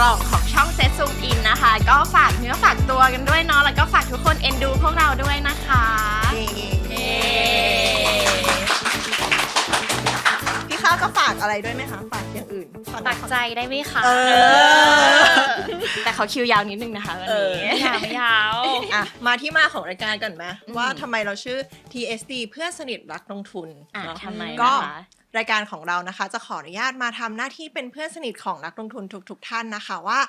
กล่องของช่องเซตซูมอินนะคะ ก็ฝากเนื้อฝากตัวกันด้วยเนาะแล้วก็ฝากทุกคนเอ็นดูพวกเราด้วยนะคะเย้พี่ข้าวจะฝากอะไรด้วยไหมคะฝากอย่างอื่นฝากตักใจได้ไหมคะเออ แต่เขาคิวยาวนิดนึงนะคะวันเออนี้ไม่ยาวไม่ยาวอะมาที่มาของรายการก่อนไหมอืมว่าทำไมเราชื่อ TSD เพื่อนสนิทรักลงทุนอะเนาะทำไมก็นะคะ รายการของเรานะคะ จะขออนุญาตมาทำหน้าที่เป็นเพื่อนสนิทของนักลงทุนทุกๆทท่านนะคะว่า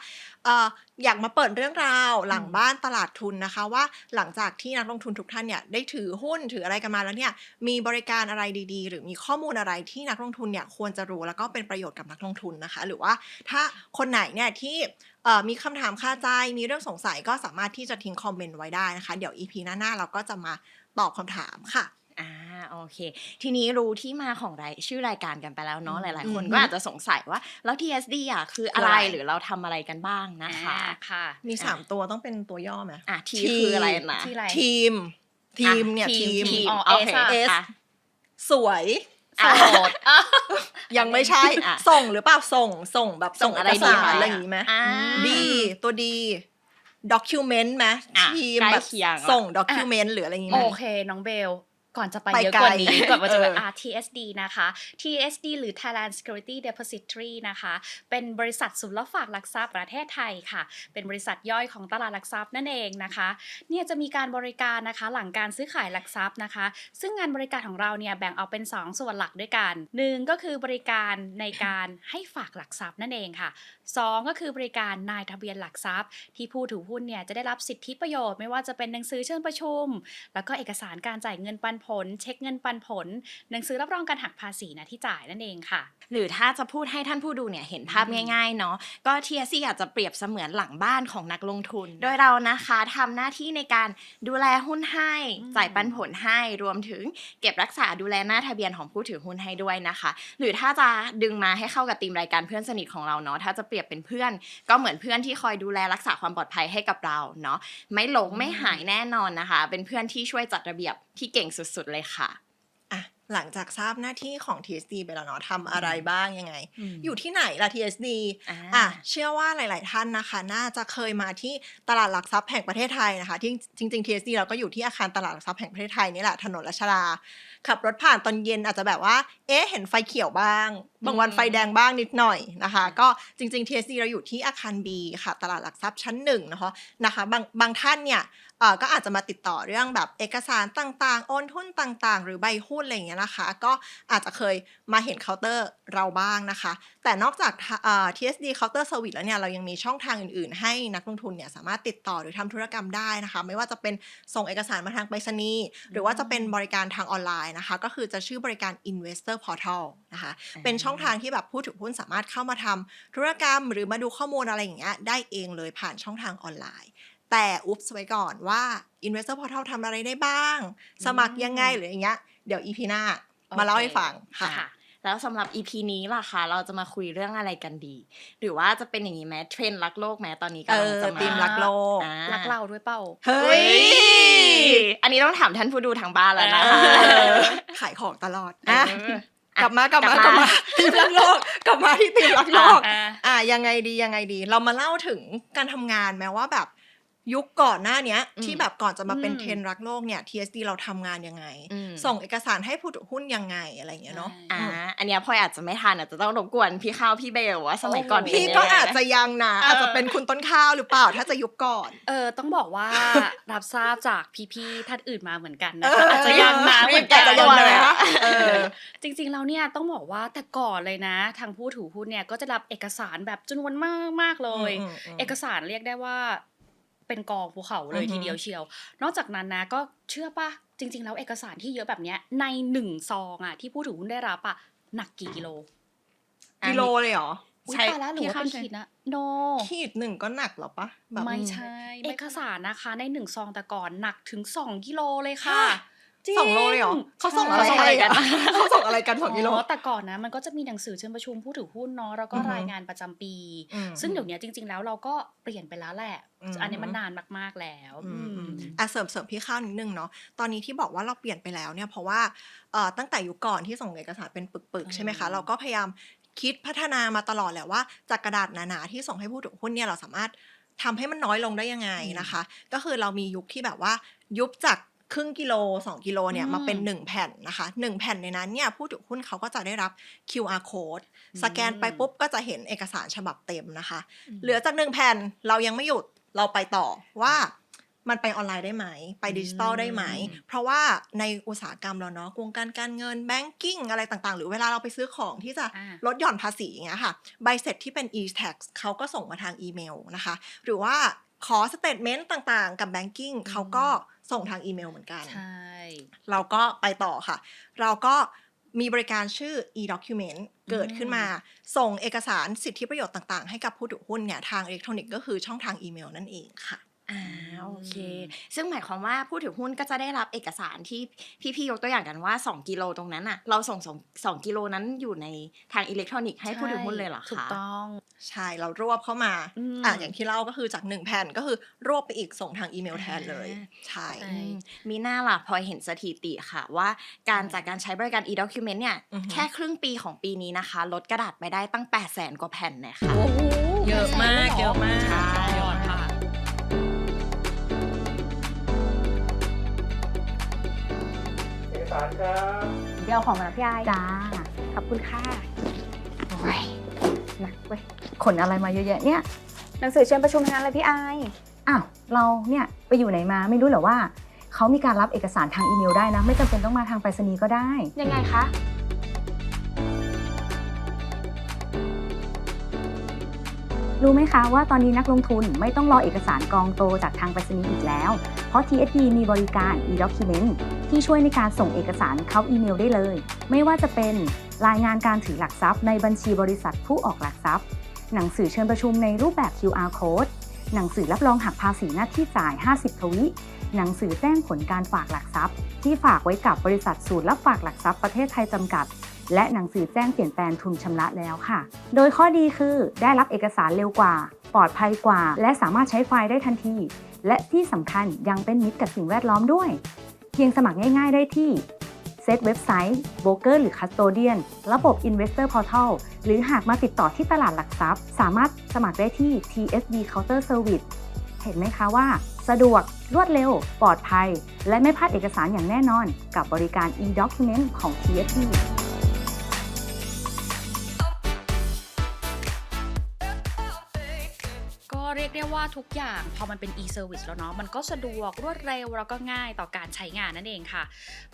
เอ่ออยากมาเปิดเรื่องราวหลังบ้านตลาดทุนนะคะ ว่าหลังจากที่นักลงทุนทุกท่านเนี่ยได้ถือหุ้นถืออะไรกันมาแล้วเนี่ยมีบริการอะไรดีๆ หรือมีข้อมูลอะไรที่นักลงทุนเนี่ยควรจะรู้แล้วก็เป็นประโยชน์กับนักลงทุนนะคะ หรือว่าถ้าคนไหนเนี่ยที่เอ่อมีคำถามคาใจ มีเรื่องสงสัยก็สามารถที่จะทิ้งคอมเมนต์ไว้ได้นะคะ เดี๋ยว EP หน้าๆ เราก็จะมาตอบคำถามค่ะ อ่าโอเค ทีนี้รู้ที่มาของรายชื่อรายการกันไปแล้วเนาะอืมหลาย ๆ คนอืมก็อาจจะสงสัยว่าแล้ว TSD อะคืออะไรคืออะไรหรือเราทำอะไรกันบ้างนะคะอ่าค่ะ มีสามตัวต้องเป็นตัวย่อไหมอะทีทีคืออะไรนะที่อะไรทีมทีมเนี่ยอะทีมทีมอ๋อโอเค S อะ S อะสวยอะโสดยังไม่ใช่อะส่งหรือเปล่าส่งส่งแบบส่งอะไรเกดีสารไหมอะไรอย่างนี้ไหมอ่าดีตัวดีด็อกิวเมนต์ไหมอะทีมใกล้แบบเคียงละส่งด็อกิวเมนต์หรืออะไรอย่างนี้ไหมโอเค น้องเบล ก่อนจะไปไปเยอะไกลกว่านี้ก่อนมาจะไปเออ RTSD นะคะ TSD หรือ Thailand Security Depository นะคะ เป็นบริษัทสุลฝากหลักทรัพย์ประเทศไทยค่ะ เป็นบริษัทย่อยของตลาดหลักทรัพย์นั่นเองนะคะ เนี่ยจะมีการบริการนะคะหลังการซื้อขายหลักทรัพย์นะคะ ซึ่งงานบริการของเราเนี่ยแบ่งออกเป็น 2 ส่วนหลักด้วยกันหนึ่งก็คือบริการในการให้ฝากหลักทรัพย์นั่นเองค่ะสองก็คือบริการนายทะเบียนหลักทรัพย์ ที่ผู้ถือหุ้นเนี่ยจะได้รับสิทธิประโยชน์ ไม่ว่าจะเป็นหนังสือเชิญประชุม แล้วก็เอกสารการจ่ายเงินปันผล เช็คเงินปันผล หนังสือรับรองการหักภาษีนะที่จ่ายนั่นเองค่ะ หรือถ้าจะพูดให้ท่านผู้ดูเนี่ยเห็นภาพง่ายๆเนาะก็ TSC อาจจะเปรียบเสมือนหลังบ้านของนักลงทุน โดยเรานะคะทำหน้าที่ในการดูแลหุ้นให้อืมจ่ายปันผลให้รวมถึงเก็บรักษาดูแลหน้าทะเบียนของผู้ถือหุ้นให้ด้วยนะคะ หรือถ้าจะดึงมาให้เข้ากับทีมรายการเพื่อนสนิทของเราเนาะถ้าจะเปรียบเป็นเพื่อน ก็เหมือนเพื่อนที่คอยดูแลรักษาความปลอดภัยให้กับเราเนาะไม่หลงไม่หายแน่นอนนะคะ เป็นเพื่อนที่ช่วยจัดระเบียบที่เก่งสุดๆเลยค่ะ อะหลังจากทราบหน้าที่ของ TSD ไปแล้วเนาะทำอะไรบ้างยังไง อืมอยู่ที่ไหนล่ะ TSD อ่า อะเชื่อว่าหลาย ๆ ท่านนะคะ น่าจะเคยมาที่ตลาดหลักทรัพย์แห่งประเทศไทยนะคะที่จริง ๆ TSD เราก็อยู่ที่อาคารตลาดหลักทรัพย์แห่งประเทศไทยนี่แหละถนนรัชดาขับรถผ่านตอนเย็นอาจจะแบบว่า เอ๊ะเห็นไฟเขียวบ้างบางวันอืมไฟแดงบ้างนิดหน่อยนะคะ ก็จริงๆ TSD เราอยู่ที่อาคาร B ค่ะ ตลาดหลักทรัพย์ชั้นหนึ่งนะคะนะคะบางบางท่านเนี่ยเอ่อก็อาจจะมาติดต่อเรื่องแบบเอกสารต่างๆ โอนหุ้นต่างๆ หรือใบหุ้นอะไรอย่างเงี้ยนะคะ ก็อาจจะเคยมาเห็นเคาน์เตอร์เราบ้างนะคะ แต่นอกจากทะเอ่อ TSD Counter Service แล้วเนี่ยเรายังมีช่องทางอื่นๆ ให้นักลงทุนเนี่ยสามารถติดต่อหรือทำธุรกรรมได้นะคะ ไม่ว่าจะเป็นส่งเอกสารมาทางไปรษณีย์หรือว่าจะเป็นบริการทางออนไลน์นะคะ ก็คือจะชื่อบริการ Investor Portal นะคะเป็นช่องทางที่แบบผู้ถือหุ้นสามารถเข้ามาทำธุรกรรมหรือมาดูข้อมูลอะไรอย่างเงี้ยได้เองเลยผ่านช่องทางออนไลน์ แต่อุ๊บไว้ก่อนว่า Investor Portal ทำอะไรได้บ้าง สมัครยังไงหรืออย่างเงี้ยเดี๋ยว EP หน้ามาเล่าให้ฟังค่ะค่ะแล้วสำหรับ EP นี้ล่ะคะเราจะมาคุยเรื่องอะไรกันดี หรือว่าจะเป็นอย่างนี้ไหมเทรนด์รักโลกไหมตอนนี้กำลังจะเออธีมามรักโลกอ่ารักเราด้วยเปล่าเฮ้เฮ้ยยอันนี้ต้องถามท่านผู้ดูทางบ้านแล้วนะเอเอออขายของตลอดอะเออ กลับมากลับมากกลัลับบมามาทีมรักโลกกลับมาที่ทีมรักโลกอ่าอะยังไงดียังไงดี เรามาเล่าถึงการทำงานแม้ว่าแบบยุคก่อนหน้าเนี้ยอืมที่แบบก่อนจะมาเป็นอืมเทรนด์รักโลกเนี่ย TSD เราทำงานยังไงอืมส่งเอกสารให้ผู้ถือหุ้นยังไงอะไรอย่างเงี้ยเนาะอ่าอันเนี้ยพลอยอาจจะไม่ทันอาจจะต้องรบกวนพี่ข้าวพี่เบลว่าสมัยก่อนเป็นพี่ยังไงก็อาจจะยังนะเออออาจจะเป็นคุณต้นข้าวหรือเปล่าถ้าจะยุคก่อนเออต้องบอกว่ารับทราบจากพี่ๆท่านอื่นมาเหมือนกันนะเอคะออาจจะยังนะเหมือนกันอาจจะยังนะเออ จริงๆแล้วเนี่ยต้องบอกว่าแต่ก่อนเลยนะ ทางผู้ถือหุ้นเนี่ยก็จะรับเอกสารแบบจำนวนมากมากๆเลยอืมอืมเอกสารเรียกได้ว่าเป็นกองภูเขาเลยอือฮึทีเดียวเชียว นอกจากนั้นนะก็เชื่อปะจริง ๆ แล้วเอกสารที่เยอะแบบเนี้ยในหนึ่งซองอะที่ผู้ถือหุ้นได้รับอะหนักกี่กิโลกิโลเลยเหรออุ๊ยใช่ตายแล้วหรือว่าพี่ข้าวเป็นใช่ขีดนะโนขีดหนึ่งก็หนักเหรอปะแบบไม่ใช่เอกสารนะคะ ในหนึ่งซองแต่ก่อนหนักถึงสองกิโลเลยค่ะฮะ สองโลเลยเหรอเขาส่งอะไรใช่ให้กันเขาส่งอะไรกันสองกิโลอ๋อแต่ก่อนนะมันก็จะมีหนังสือเชิญประชุมผู้ถือหุ้นเนาะแล้วก็อือฮึรายงานประจำปีอืมซึ่งเดี๋ยวนี้จริง ๆ แล้วเราก็เปลี่ยนไปแล้วแหละอืมอันนี้มันนานมากๆแล้วอืมอืมอะเสริมเสริมพี่ข้าวนิดนึงเนาะตอนนี้ที่บอกว่าเราเปลี่ยนไปแล้วเนี่ยเพราะว่าเอ่อตั้งแต่ยุคก่อนที่ส่งเอกสารเป็นปึกๆใช่ไหมคะอืมเราก็พยายามคิดพัฒนามาตลอดแหละว่าจากกระดาษหนาๆที่ส่งให้ผู้ถือหุ้นเนี่ยเราสามารถทำให้มันน้อยลงได้ยังไงนะคะ ก็คือเรามียุคที่แบบว่ายุบจาก ครึ่งกิโล 2 กิโลเนี่ยอืมมาเป็น 1 แผ่นนะคะ 1 แผ่นในนั้นเนี่ยผู้ถือหุ้นเขาก็จะได้รับ QR code สแกนไปปุ๊บก็จะเห็นเอกสารฉบับเต็มนะคะ เหลือจากหนึ่งแผ่นเรายังไม่หยุดเราไปต่อว่ามันไปออนไลน์ได้ไหม ไปดิจิตอลได้ไหมอืมเพราะว่าในอุตสาหกรรมเราเนาะวงการการเงินแบงกิ้งอะไรต่างๆ หรือเวลาเราไปซื้อของที่จะอ่าลดหย่อนภาษีอย่างเงี้ยค่ะ ใบเสร็จที่เป็น e-tax เขาก็ส่งมาทางอีเมลนะคะ หรือว่าขอสเตทเมนต์ต่างๆ กับแบงกิ้งเขาก็ ส่งทางอีเมลเหมือนกัน ใช่ เราก็ไปต่อค่ะ เราก็มีบริการชื่อ e-document เกิดขึ้นมา ส่งเอกสารสิทธิประโยชน์ต่างๆ ให้กับผู้ถือหุ้นเนี่ย ทางอิเล็กทรอนิกส์ก็คือช่องทางอีเมลนั่นเองค่ะ อ่าโอเค ซึ่งหมายความว่าผู้ถือหุ้นก็จะได้รับเอกสารที่พี่ๆยกตัวอย่างกันว่า 2 กิโลตรงนั้นอะ เราส่ง2 2กิโลนั้นอยู่ในทางอิเล็กทรอนิกส์ให้ผู้ถือหุ้นเลยเหรอคะถูกต้องใช่เรารวบเข้ามาอืมอะอย่างที่เล่าก็คือจากหนึ่งแผ่นก็คือรวบไปอีกส่งทางอีเมลแทนเลยอ่าใช่ใช่อืมมีหน้าล่ะพลอยเห็นสถิติค่ะว่าการจากการใช้บริการ e-document เนี่ยอือฮึแค่ครึ่งปีของปีนี้นะคะ ลดกระดาษไปได้ตั้ง8 0 0แสนกว่าแผ่นเนี่ยค่ะโอ้โหเยอะมากเยอะมากใช่ยอดค่ะารครับเดี๋ยวเอาของมาแล้วพี่ไอจ้า ขอบคุณค่ะโอ้ยหนักเว้ยขนอะไรมาเยอะแยะเนี่ย หนังสือเชิญประชุมทั้งนั้นเลยพี่ไออ้าวเราเนี่ยไปอยู่ไหนมาไม่รู้เหรอว่า เขามีการรับเอกสารทางอีเมลได้นะ ไม่จำเป็นต้องมาทางไปรษณีย์ก็ได้ ยังไงคะ รู้ไหมคะว่าตอนนี้นักลงทุนไม่ต้องรอเอกสารกองโตจากทางไปรษณีย์อีกแล้ว เพราะ TSD มีบริการ e-document ที่ช่วยในการส่งเอกสารเข้าอีเมลได้เลย ไม่ว่าจะเป็นรายงานการถือหลักทรัพย์ในบัญชีบริษัทผู้ออกหลักทรัพย์ หนังสือเชิญประชุมในรูปแบบ QR code หนังสือรับรองหักภาษีหน้าที่จ่าย 50 ทวิ หนังสือแจ้งผลการฝากหลักทรัพย์ ที่ฝากไว้กับบริษัทศูนย์รับฝากหลักทรัพย์ประเทศไทยจำกัด และหนังสือแจ้งเปลี่ยนแปลงทุนชำระแล้วค่ะ โดยข้อดีคือได้รับเอกสารเร็วกว่า ปลอดภัยกว่า และสามารถใช้ไฟล์ได้ทันที และที่สำคัญยังเป็นมิตรกับสิ่งแวดล้อมด้วย เพียงสมัครง่าย ๆ ได้ที่เซตเว็บไซต์โบรกเกอร์หรือคัสโตเดียนระบบ Investor Portal หรือหากมาติดต่อที่ตลาดหลักทรัพย์ สามารถสมัครได้ที่ TSD Counter Service เห็นไหมคะว่า สะดวก รวดเร็ว ปลอดภัย และไม่พลาดเอกสารอย่างแน่นอน กับบริการ e-document ของ TSD ได้ว่าทุกอย่างพอมันเป็น e-service แล้วเนาะมันก็สะดวกรวดเร็วแล้วก็ง่ายต่อการใช้งานนั่นเองค่ะ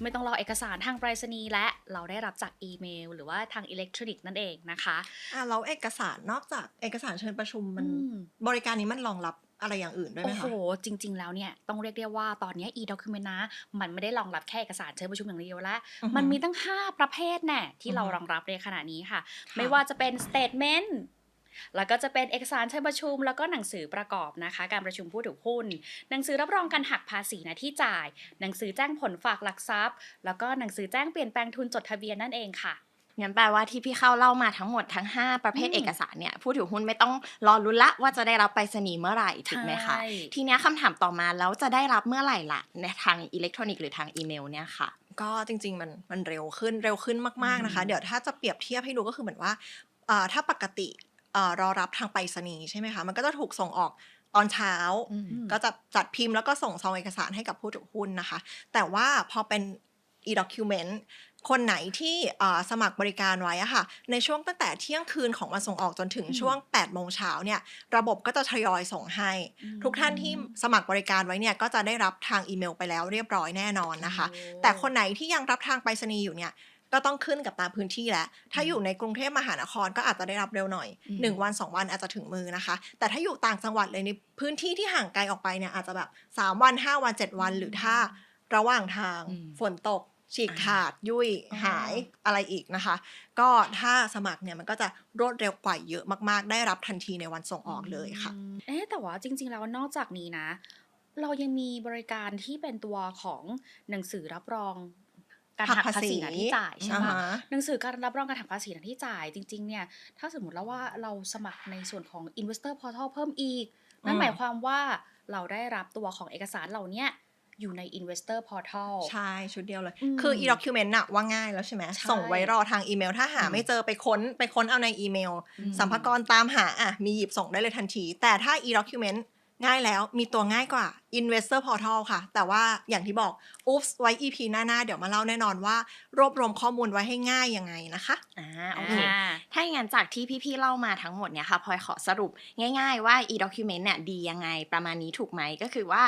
ไม่ต้องรอเอกสารทางไปรษณีย์และเราได้รับจากอีเมล หรือว่าทางอิเล็กทรอนิกส์นั่นเองนะคะอะแล้วเอกสารนอกจากเอกสารเชิญประชุมมันอืมบริการนี้มันรองรับอะไรอย่างอื่นด้วยไหมโอ้คะโห จริง ๆ แล้วเนี่ย ต้องเรียกได้ว่าตอนเนี้ย e-document นะ มันไม่ได้รองรับแค่เอกสารเชิญประชุมอย่างเดียวแล้วอือฮึมันมีตั้ง 5 ประเภทแน่ที่เราอือฮึรองรับในขณะนี้ค่ะค่ะ ไม่ว่าจะเป็น statement แล้วก็จะเป็นเอกสารเชิญประชุม แล้วก็หนังสือประกอบนะคะ การประชุมผู้ถือหุ้น หนังสือรับรองการหักภาษีหนะที่จ่าย หนังสือแจ้งผลฝากหลักทรัพย์ แล้วก็หนังสือแจ้งเปลี่ยนแปลงทุนจดทะเบียนนั่นเองค่ะงั้นแปลว่าที่พี่เข้าเล่ามาทั้งหมดทั้ง 5 ประเภทอืมเอกสารเนี่ยผู้ถือหุ้นไม่ต้องรอลุ้นละว่าจะได้รับไปรษณีย์เมื่อไหร่ถูกไหมคะใช่ทีเนี้ยคำถามต่อมาแล้วจะได้รับเมื่อไหร่ล่ะในทางอิเล็กทรอนิกส์หรือทางอีเมลเนี่ยค่ะก็จริง ๆ มันมันเร็วขึ้นเร็วขึ้นมากๆนะคะ เดี๋ยวถ้าจะเปรียบเทียบให้ดูก็คือเหมือนว่าเอ่อถ้าปกติเอ่อ รอรับทางไปรษณีย์ใช่ไหมคะ มันก็จะถูกส่งออกตอนเช้าอืมก็จะจัดพิมพ์แล้วก็ส่งซองเอกสารให้กับผู้ถือหุ้นนะคะ แต่ว่าพอเป็น e-document คนไหนที่เอ่อสมัครบริการไว้อะค่ะ ในช่วงตั้งแต่เที่ยงคืนของวันส่งออกจนถึงอืมช่วง8โมงเช้าเนี่ย ระบบก็จะทยอยส่งให้อืมทุกท่านที่สมัครบริการไว้เนี่ยก็จะได้รับทางอีเมลไปแล้วเรียบร้อยแน่นอนนะคะโอ้แต่คนไหนที่ยังรับทางไปรษณีย์อยู่เนี่ย ก็ต้องขึ้นกับตามพื้นที่แหละถ้าอยู่ในกรุงเทพมหานครก็อาจจะได้รับเร็วหน่อยอืม1วัน 2 วันอาจจะถึงมือนะคะ แต่ถ้าอยู่ต่างจังหวัดเลยในพื้นที่ที่ห่างไกลออกไปเนี่ยอาจจะแบบ 3 วัน 5 วัน 7 วัน หรือถ้าระหว่างทางอืมฝนตกฉีกขาดยุ่ยอ๋อหายอะไรอีกนะคะ ก็ถ้าสมัครเนี่ยมันก็จะรวดเร็วกว่าเยอะมาก ๆ ได้รับทันทีในวันส่งออกเลยค่ะอืมเอ๊ะแต่ว่าจริง ๆ แล้วนอกจากนี้นะ เรายังมีบริการที่เป็นตัวของหนังสือรับรอง การหักภาษีหน้าที่จ่ายใช่ไหมอ่าฮะหนังสือการรับรองการหักภาษีหน้าที่จ่ายจริงๆเนี่ยถ้าสมมติแล้วว่าเราสมัครในส่วนของ Investor Portal เพิ่มอีก นั่นอืมหมายความว่าเราได้รับตัวของเอกสารเหล่าเนี้ยอยู่ใน Investor Portal ใช่ ชุดเดียวเลยอืมคือ e-document น่ะว่าง่ายแล้วใช่ไหมใช่ส่งไว้รอทางอีเมล ถ้าหาอืมไม่เจอไปค้นไปค้นเอาในอีเมลอืมสัมภาระตามหาอะมีหยิบส่งได้เลยทันที แต่ถ้า e-document ง่ายแล้วมีตัวง่ายกว่า investor portal ค่ะ แต่ว่าอย่างที่บอก oops ไว้ EP หน้า ๆ เดี๋ยวมาเล่าแน่นอนว่า รวบรวมข้อมูลไว้ให้ง่ายยังไงนะคะอ่าโอเคอ่าถ้าอย่างนั้นจากที่พี่ ๆ เล่ามาทั้งหมดเนี่ยค่ะพลอยขอสรุปง่ายๆ ว่า e-document เนี่ยดียังไงประมาณนี้ถูกไหมก็คือว่า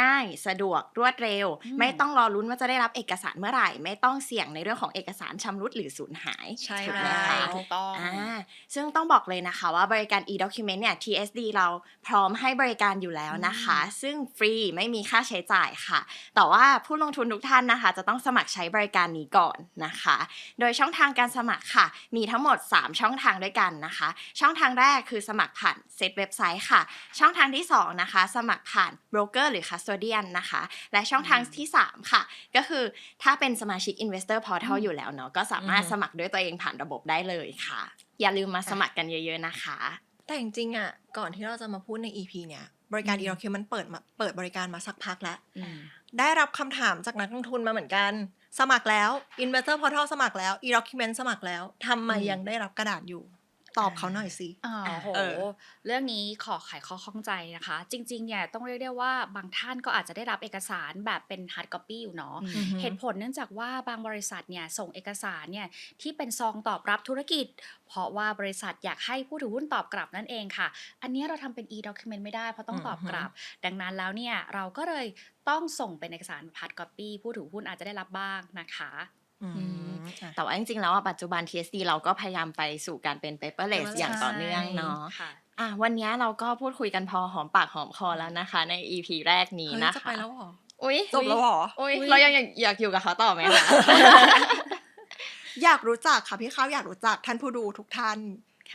ง่ายสะดวกรวดเร็วอืมไม่ต้องรอลุ้นว่าจะได้รับเอกสารเมื่อไหร่ ไม่ต้องเสี่ยงในเรื่องของเอกสารชำรุดหรือสูญหายใช่ถูกไหมแล้วคะถูกต้องอ่าซึ่งต้องบอกเลยนะคะว่าบริการ e-document เนี่ย TSD เราพร้อมให้บริการอยู่แล้วนะคะ ซึ่งฟรีไม่มีค่าใช้จ่ายค่ะ แต่ว่าผู้ลงทุนทุกท่านนะคะ จะต้องสมัครใช้บริการนี้ก่อนนะคะ โดยช่องทางการสมัครค่ะ มีทั้งหมด 3 ช่องทางด้วยกันนะคะ ช่องทางแรกคือสมัครผ่านเซตเว็บไซต์ค่ะ ช่องทางที่ 2 นะคะ สมัครผ่านโบรกเกอร์หรือคัส t o เดียนนะคะ และช่องทางที่ 3 ค่ะ ก็คือถ้าเป็นสมาชิก Investor Portal อยู่แล้วเนาะก็สามารถอือฮึสมัครด้วยตัวเองผ่านระบบได้เลยค่ะ อย่าลืมมาสมัครกันเยอะ ๆนะคะ แต่จริงๆอะก่อนที่เราจะมาพูดใน EP เนี่ย บริการอืม e-document เปิดมาเปิดบริการมาสักพักแล้วอืมได้รับคำถามจากนักลงทุนมาเหมือนกัน สมัครแล้ว Investor Portal สมัครแล้ว e-document สมัครแล้วทำไมอืมยังได้รับกระดาษอยู่ ตอบเขาหน่อยสิอ่าโหเออเรื่องนี้ขอไขข้อข้องใจนะคะ จริง ๆ เนี่ยต้องเรียกได้ว่าบางท่านก็อาจจะได้รับเอกสารแบบเป็น hard copy อยู่เนาะ เหตุผลเนื่องจากว่าบางบริษัทเนี่ยส่งเอกสารเนี่ยที่เป็นซองตอบรับธุรกิจ เพราะว่าบริษัทอยากให้ผู้ถือหุ้นตอบกลับนั่นเองค่ะ อันเนี้ยเราทำเป็น e-document ไม่ได้เพราะต้องตอบกลับ ดังนั้นแล้วเนี่ยเราก็เลยต้องส่งเป็นเอกสาร hard copy ผู้ถือหุ้นอาจจะได้รับบ้างนะคะ อืมอะ แต่ว่าจริงๆ แล้วอะปัจจุบัน TSD เราก็พยายามไปสู่การเป็น paperless paperless อย่างต่อเนื่องเนาะ ค่ะอะวันนี้เราก็พูดคุยกันพอหอมปากหอมคอแล้วนะคะ ใน EP แรกนี้เฮ้ยนะจะคะไปแล้วเหรอ อุ้ยจบแล้วเหรอ อุ้ยอุ๊ย เรายังอยากอยากอยู่กับเขาต่อไหมคะ อยากรู้จักค่ะพี่ข้าวอยากรู้จักท่านผู้ดูทุกท่าน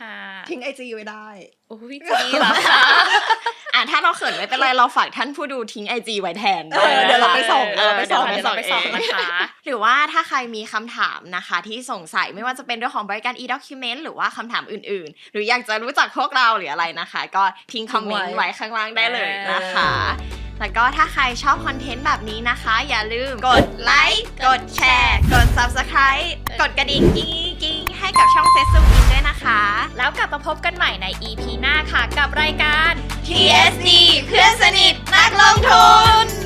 ค่ะทิ้งไอจีไว้ได้ อุ้ยจะดีเหรอคะอะ ถ้าเราเขินไม่เป็นไรเราฝากท่านผู้ดูทิ้งไอจีไว้แทนเออเดี๋ยวเราไปส่งเออเดี๋ยวเราไปส่งเดี๋ยวเราไปส่งเดี๋ยวเราไปส่งนะคะหรือว่าถ้าใครมีคำถามนะคะที่สงสัยไม่ว่าจะเป็นเรื่องของบริการ e-document หรือว่าคำถามอื่น ๆ หรืออยากจะรู้จักพวกเราหรืออะไรนะคะ ก็ทิ้งคอมเมนต์ไว้ข้างล่างได้เลยนะคะแล้วก็ถ้าใครชอบคอนเทนต์แบบนี้นะคะ อย่าลืมกดไลค์กดแชร์ กด subscribe กดกระดิ่งกิ้งกิ้งๆให้กับช่องเซซูอินด้วย นะคะ แล้วกลับมาพบกันใหม่ใน EP หน้าค่ะกับรายการ TSD เพื่อนสนิทนักลงทุน